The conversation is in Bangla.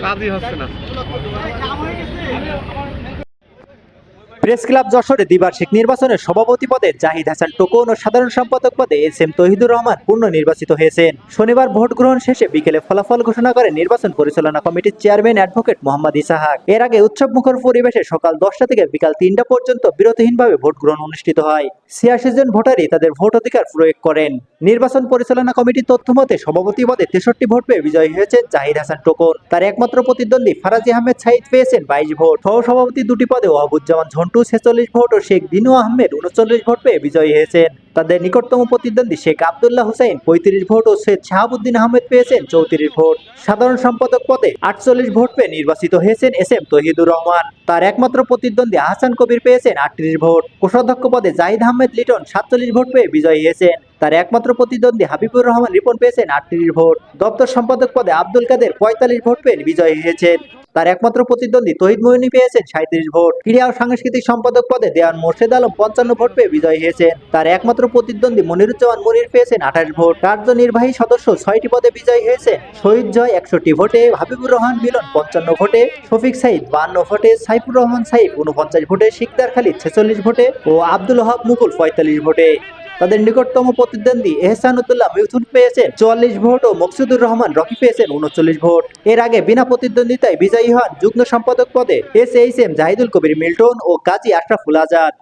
কাজই হচ্ছে না। প্রেস ক্লাব যশোরে দ্বিবার্ষিক নির্বাচনে সভাপতি পদে জাহিদ হাসান টোকন ও সাধারণ সম্পাদক পদে এস এম তহিদুর রহমান পূর্ণ নির্বাচিত হয়েছেন। শনিবার ভোট গ্রহণ শেষে বিকেলে ফলাফল ঘোষণা করে নির্বাচন পরিচালনা কমিটির চেয়ারম্যান অ্যাডভোকেট মোহাম্মদ ইসাহাক। এর আগে উৎসব মুখর পরিবেশে সকাল দশটা থেকে বিকাল তিনটা পর্যন্ত বিরতিহীনভাবে ভোট গ্রহণ অনুষ্ঠিত হয়। ছিয়াশি জন ভোটারই তাদের ভোট অধিকার প্রয়োগ করেন। নির্বাচন পরিচালনা কমিটির তথ্য মতে, সভাপতি পদে তেষট্টি ভোট পেয়ে বিজয়ী হয়েছেন জাহিদ হাসান টোকন। তার একমাত্র প্রতিদ্বন্দ্বী ফারাজি আহমেদ সাইদ পেয়েছেন বাইশ ভোট। সহসভাপতি দুটি পদে ওয়াবুজ্জামান ঝন্টু ছেচল্লিশ ভোট ও শেখ দিনু আহমেদ উনচল্লিশ ভোট পেয়ে বিজয়ী হয়েছেন। তাদের নিকটতম প্রতিদ্বন্দ্বী শেখ আবদুল্লাহ হুসাইন পঁয়ত্রিশ ভোট ও শেখ শাহাবুদ্দিন আহমেদ পেয়েছেন চৌত্রিশ ভোট। সাধারণ সম্পাদক পদে আটচল্লিশ ভোট পেয়ে নির্বাচিত হয়েছেন এস এম তহিদুর রহমান। তার একমাত্র প্রতিদ্বন্দ্বী আহসান কবির পেয়েছেন আটত্রিশ ভোট। কোষাধ্যক্ষ পদে জাহিদ আহমেদ লিটন সাতচল্লিশ ভোট পেয়ে বিজয়ী হয়েছেন। তার একমাত্র প্রতিদ্বন্দ্বী হাবিবুর রহমান রিপন পেয়েছেন আটত্রিশ ভোট। দপ্তর সম্পাদক পদে আব্দুল কাদের পঁয়তাল্লিশ ভোট পেয়ে বিজয়ী হয়েছেন। তার একমাত্র প্রতিদ্বন্দ্বী তহিদ মহিনী পেয়েছেন সাঁত্রিশ ভোট। ক্রীড়া ও সাংস্কৃতিক সম্পাদক পদে দেওয়ান মোর্শেদ আলম পঞ্চান্ন ভোট পেয়ে বিজয়ী হয়েছেন। তার একমাত্র প্রতিদ্বন্দ্বী মনিরুজ্জামান মনির পেয়েছেন আঠাশ ভোট। কার্যনির্বাহী সদস্য ছয়টি পদে বিজয়ী হয়েছেন। শহীদ জয় একষট্টি ভোটে, হাবিবুর রহমান মিলন পঞ্চান্ন ভোটে, শফিক সাইদ বান্ন ভোটে, সাইফুর রহমান সাইফ উনপঞ্চাশ ভোটে, শিকদার খালিদ ছেচল্লিশ ভোটে ও আব্দুল ওহাব মুকুল পঁয়তাল্লিশ ভোটে। তাদের নিকটতম প্রতিদ্বন্দ্বী এহসান উদ্দুল্লাহ মিথুন পেয়েছেন চুয়াল্লিশ ভোট ও মকসুদুর রহমান রকি পেয়েছেন উনচল্লিশ ভোট। এর আগে বিনা প্রতিদ্বন্দ্বিতায় বিজয়ী হন যুগ্ম সম্পাদক পদে S H M Jahidul Kabir Milton ও কাজী আশরাফুল আজাদ।